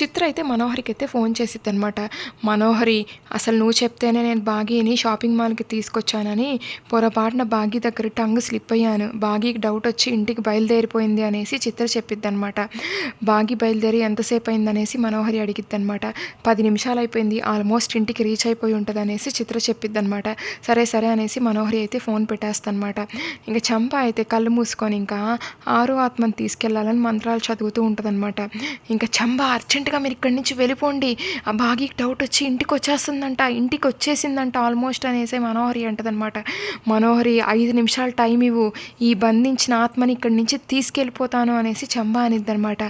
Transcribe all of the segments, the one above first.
చిత్ర అయితే మనోహరికి అయితే ఫోన్ చేసిద్ది అనమాట మనోహరి అసలు నువ్వు చెప్తేనే నేను బాగీని షాపింగ్ మాల్కి తీసుకొచ్చానని పొరపాటున బాగీ దగ్గర టంగ్ స్లిప్ అయ్యాను. బాగీకి డౌట్ వచ్చి ఇంటికి బయలుదేరిపోయింది అనేసి చిత్ర చెప్పిద్ది అనమాట బాగి బయలుదేరి ఎంతసేపు అయిందనేసి మనోహరి అడిగిద్ది అనమాట పది నిమిషాలు అయిపోయింది ఆల్మోస్ట్ ఇంటికి రీచ్ అయిపోయి ఉంటుంది అనేసి చిత్ర చెప్పిద్ది అనమాట సరే సరే అనేసి మనోహరి అయితే ఫోన్ పెట్టేస్తానమాట ఇంకా చంప అయితే కళ్ళు మూసుకొని ఇంకా ఆరు ఆత్మని తీసుకెళ్ళాలని మంత్రాలు చదువుతూ ఉంటుందన్నమాట. ఇంకా చంప అర్జెంటుగా మీరు ఇక్కడి నుంచి వెళ్ళిపోండి. ఆ బాగికి డౌట్ వచ్చి ఇంటికి వచ్చేస్తుందంట ఇంటికి వచ్చేసిందంట ఆల్మోస్ట్ అనేసి మనోహరి అంటదనమాట మనోహరి ఐదు నిమిషాలు టైం ఇవ్వు. ఈ బంధించిన ఆత్మని ఇక్కడి నుంచి తీసుకెళ్ళిపోతాను అనేసి చంబా అనిద్దనమాట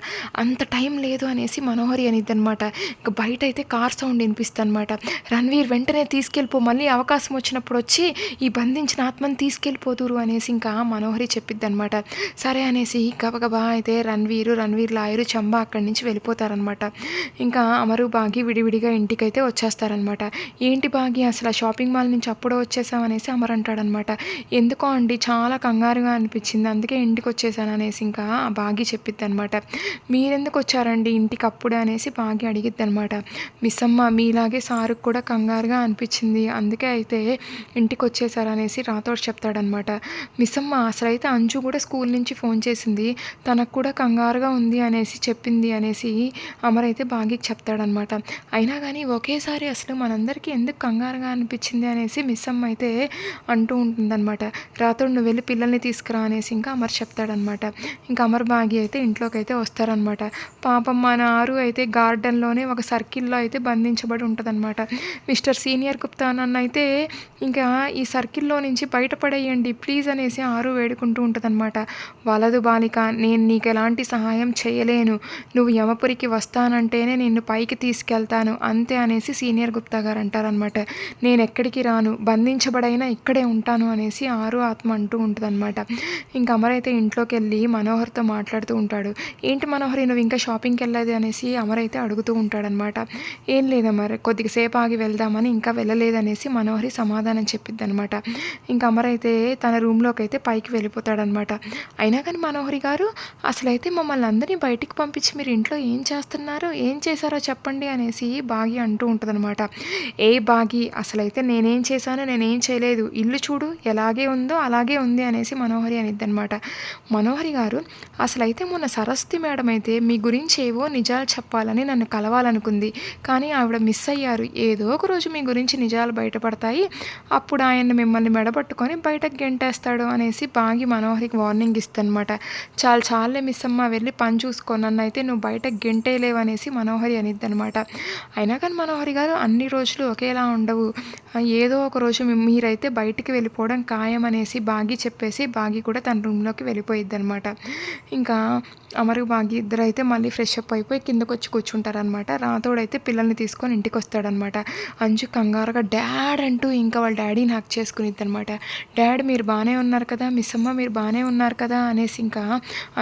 అంత టైం లేదు అనేసి మనోహరి అనిద్దనమాట ఇంకా బయట అయితే కార్ సౌండ్ వినిపిస్తుందన్నమాట. రణ్వీర్ వెంటనే తీసుకెళ్ళిపో. మళ్ళీ అవకాశం వచ్చినప్పుడు వచ్చి ఈ బంధించిన ఆత్మని తీసుకెళ్ళిపోతురు అనేసి ఇంకా మనోహరి చెప్పిద్దనమాట సరే అనేసి గబగబా అయితే రణ్వీరు రణ్వీర్ లాయరు చంబా అక్కడి నుంచి వెళ్ళిపోతారనమాట ఇంకా అమరు బాగి విడివిడిగా ఇంటికైతే వచ్చేస్తారనమాట. ఏంటి బాగి అసలు షాపింగ్ మాల్ నుంచి అప్పుడే వచ్చేసాం అనేసి అమర్ అంటాడనమాట. ఎందుకో అండి చాలా కంగారుగా అనిపించింది. అందుకే ఇంటికి వచ్చేసాను అనేసి ఇంకా ఆ బాగి చెప్పిద్ది అనమాట మీరెందుకు వచ్చారండి ఇంటికి అప్పుడే? అనేసి బాగి అడిగిద్ది అనమాట మిస్ అమ్మ మీలాగే సారుకు కూడా కంగారుగా అనిపించింది. అందుకే అయితే ఇంటికి వచ్చేసారనేసి రాథోడ్ చెప్తాడనమాట. మిస్ అమ్మ అసలు అయితే అంజు కూడా స్కూల్ నుంచి ఫోన్ చేసింది. తనకు కూడా కంగారుగా ఉంది అనేసి చెప్పింది అనేసి అమర్ అయితే బాగికి చెప్తాడనమాట. అయినా కానీ ఒకేసారి అసలు మనందరికీ ఎందుకు కంగారుగా అనిపించింది అనేసి మిస్ అమ్మ అయితే అంటూ ఉంటుందన్నమాట రాత్రుడు నువ్వు వెళ్ళి పిల్లల్ని తీసుకురా అనేసి ఇంకా అమర్ చెప్తాడనమాట. ఇంకా అమర్ బాగి అయితే ఇంట్లోకి అయితే వస్తారనమాట. పాపం మన ఆరు అయితే గార్డెన్లోనే ఒక సర్కిల్లో అయితే బంధించబడి ఉంటుందన్నమాట మిస్టర్ సీనియర్ గుప్తా నన్ను అయితే ఇంకా ఈ సర్కిల్లో నుంచి బయటపడేయండి ప్లీజ్ అనేసి ఆరు వేడుకుంటూ ఉంటుందన్నమాట వలదు బాలిక నేను నీకు ఎలాంటి సహాయం చేయలేను. నువ్వు యమపురికి వస్తా వస్తానంటేనే నిన్ను పైకి తీసుకెళ్తాను అంతే అనేసి సీనియర్ గుప్తా గారు అంటారనమాట నేను ఎక్కడికి రాను బంధించబడైనా ఇక్కడే ఉంటాను అనేసి ఆరు ఆత్మ అంటూ ఉంటుందన్నమాట. ఇంకా అమర్ అయితే ఇంట్లోకి వెళ్ళి మనోహర్తో మాట్లాడుతూ ఉంటాడు. ఏంటి మనోహరి నువ్వు ఇంకా షాపింగ్కి వెళ్ళలేదు అనేసి అమర్ అయితే అడుగుతూ ఉంటాడనమాట ఏం లేదు కొద్దిగా సేపు ఆగి వెళ్దామని ఇంకా వెళ్ళలేదనేసి మనోహరి సమాధానం చెప్పిద్ది అనమాట ఇంకా అమర్ అయితే తన రూమ్లోకి అయితే పైకి వెళ్ళిపోతాడనమాట అయినా కానీ మనోహరి గారు అసలైతే మమ్మల్ని అందరినీ బయటికి పంపించి మీరు ఇంట్లో ఏం చేస్తున్నారు? ఏం చేశారో చెప్పండి అనేసి బాగి అంటూ ఉంటుందన్నమాట. ఏ బాగి? అసలైతే నేనేం చేశానో నేనేం చేయలేదు. ఇల్లు చూడు ఎలాగే ఉందో అలాగే ఉంది అనేసి మనోహరి అనిద్ది అనమాట మనోహరి గారు అసలైతే మొన్న సరస్వతి మేడం అయితే మీ గురించి ఏవో నిజాలు చెప్పాలని నన్ను కలవాలనుకుంది. కానీ ఆవిడ మిస్ అయ్యారు. ఏదో ఒక రోజు మీ గురించి నిజాలు బయటపడతాయి. అప్పుడు ఆయన మిమ్మల్ని మెడపట్టుకొని బయటకు గెంటేస్తాడు అనేసి బాగి మనోహరికి వార్నింగ్ ఇస్తానమాట చాలా చాలే మిస్ అమ్మ వెళ్ళి పని చూసుకో. నన్ను అయితే నువ్వు బయట అనేసి మనోహరి అనిద్ది అనమాట అయినా కానీ మనోహరి గారు అన్ని రోజులు ఒకేలా ఉండవు. ఏదో ఒక రోజు మీరైతే బయటికి వెళ్ళిపోవడం ఖాయం అనేసి బాగి చెప్పేసి బాగి కూడా తన రూమ్లోకి వెళ్ళిపోయిద్ది అనమాట ఇంకా అమరు బాగి ఇద్దరు అయితే మళ్ళీ ఫ్రెష్ అప్ అయిపోయి కిందకు వచ్చి కూర్చుంటారనమాట. రాతోడైతే పిల్లల్ని తీసుకొని ఇంటికి వస్తాడనమాట అంజు కంగారుగా డాడ్ అంటూ ఇంకా వాళ్ళ డాడీని హక్ చేసుకునిద్ది అనమాట డాడ్ మీరు బాగానే ఉన్నారు కదా మిస్ అమ్మ మీరు బాగానే ఉన్నారు కదా అనేసి ఇంకా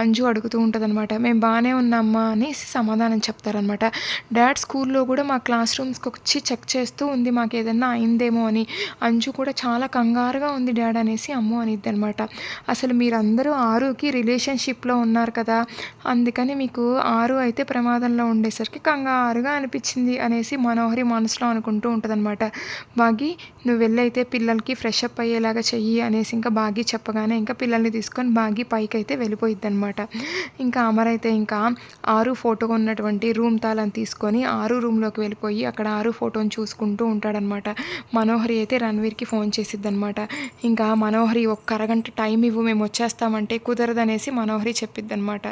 అంజు అడుగుతూ ఉంటుందన్నమాట మేము బాగానే ఉన్నామ్మా అనేసి సమాధానం చెప్తారనమాట డాడ్ స్కూల్లో కూడా మా క్లాస్ రూమ్స్కి వచ్చి చెక్ చేస్తూ ఉంది మాకు ఏదన్నా అయిందేమో అని. అంజు కూడా చాలా కంగారుగా ఉంది డాడ్ అనేసి అమ్ము అనిద్ది అనమాట అసలు మీరందరూ ఆరుకి రిలేషన్షిప్లో ఉన్నారు కదా అందుకని మీకు ఆరు అయితే ప్రమాదంలో ఉండేసరికి కంగారుగా అనిపించింది అనేసి మనోహరి మనసులో అనుకుంటూ ఉంటుందన్నమాట. బాగి నువ్వు వెళ్ళైతే పిల్లలకి ఫ్రెష్ అప్ అయ్యేలాగా చెయ్యి అనేసి ఇంకా బాగి చెప్పగానే ఇంకా పిల్లల్ని తీసుకొని బాగి పైకి అయితే వెళ్ళిపోయిద్ది అనమాట ఇంకా అమర్ అయితే ఇంకా ఆరు ఫోటో ఉన్నటువంటి రూమ్ తాళం తీసుకొని ఆరు రూమ్లోకి వెళ్ళిపోయి అక్కడ ఆరు ఫోటోని చూసుకుంటూ ఉంటాడనమాట. మనోహరి అయితే రణ్వీర్కి ఫోన్ చేసిద్ది అనమాట ఇంకా మనోహరి ఒక్క అరగంట టైం ఇవ్వు మేము వచ్చేస్తామంటే కుదరదనేసి మనోహరి చెప్పిద్ది అనమాట